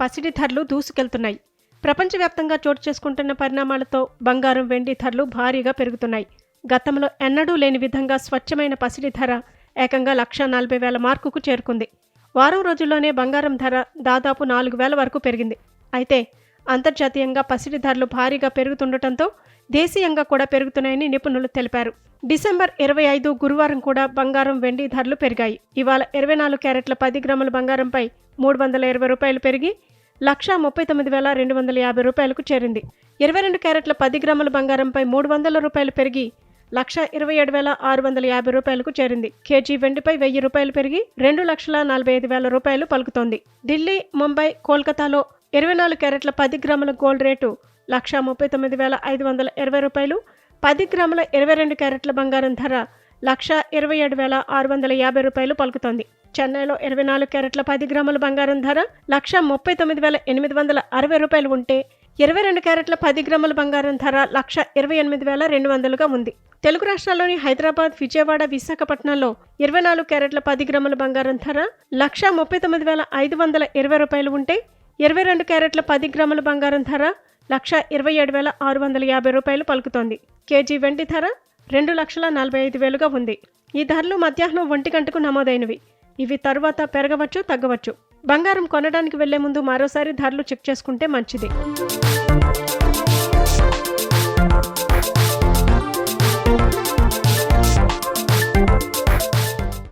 పసిడి ధరలు దూసుకెళ్తున్నాయి. ప్రపంచవ్యాప్తంగా చోటు చేసుకుంటున్న పరిణామాలతో బంగారం వెండి ధరలు భారీగా పెరుగుతున్నాయి. గతంలో ఎన్నడూ లేని విధంగా స్వచ్ఛమైన పసిడి ధర ఏకంగా లక్ష నలభై వేల మార్కుకు చేరుకుంది. వారం రోజుల్లోనే బంగారం ధర దాదాపు నాలుగు వేల వరకు పెరిగింది. అయితే అంతర్జాతీయంగా పసిడి ధరలు భారీగా పెరుగుతుండటంతో దేశీయంగా కూడా పెరుగుతున్నాయని నిపుణులు తెలిపారు. డిసెంబర్ ఇరవై ఐదు గురువారం కూడా బంగారం వెండి ధరలు పెరిగాయి. ఇవాళ ఇరవై నాలుగు క్యారెట్ల పది గ్రాముల బంగారంపై మూడు వందల ఇరవై రూపాయలు పెరిగి లక్షా ముప్పై తొమ్మిది వేల రెండు వందల యాభై రూపాయలకు చేరింది. ఇరవై రెండు క్యారెట్ల పది గ్రాముల బంగారంపై మూడు వందల రూపాయలు పెరిగి లక్ష ఇరవై ఏడు వేల ఆరు వందల యాభై రూపాయలకు చేరింది. కేజీ వెండిపై వెయ్యి రూపాయలు పెరిగి రెండు లక్షల నలభై ఐదు వేల రూపాయలు పలుకుతోంది. ఢిల్లీ ముంబై కోల్కతాలో ఇరవై నాలుగు క్యారెట్ల పది గ్రాముల గోల్డ్ రేటు లక్ష ముప్పై తొమ్మిది వేల ఐదు వందల ఇరవై రూపాయలు పది గ్రాముల ఇరవై రెండు క్యారెట్ల బంగారం ధర లక్ష ఇరవై ఏడు వేల ఆరు వందల యాభై రూపాయలు పలుకుతోంది. చెన్నైలో ఇరవై నాలుగు క్యారెట్ల పది గ్రాముల బంగారం ధర లక్ష ముప్పై తొమ్మిది వేల ఎనిమిది వందల అరవై రూపాయలు ఉంటే ఇరవై రెండు క్యారెట్ల పది గ్రాముల బంగారం ధర లక్ష ఇరవై ఎనిమిది వేల రెండు వందలుగా ఉంది. తెలుగు రాష్ట్రాల్లోని హైదరాబాద్ విజయవాడ విశాఖపట్నంలో ఇరవై నాలుగు క్యారెట్ల పది గ్రాముల బంగారం ధర లక్ష ముప్పై తొమ్మిది వేల ఐదు వందల ఇరవై రూపాయలు ఉంటే ఇరవై రెండు క్యారెట్ల పది గ్రాముల బంగారం ధర లక్ష ఇరవై ఏడు వేల ఆరు వందల యాభై రూపాయలు పలుకుతోంది. కేజీ వెండి ధర రెండు లక్షల నలభై ఐదు వేలుగా ఉంది. ఈ ధరలు మధ్యాహ్నం ఒంటి గంటకు నమోదైనవి. ఇవి తరువాత పెరగవచ్చు తగ్గవచ్చు. బంగారం కొనడానికి వెళ్ళే ముందు మరోసారి ధరలు చెక్ చేసుకుంటే మంచిది.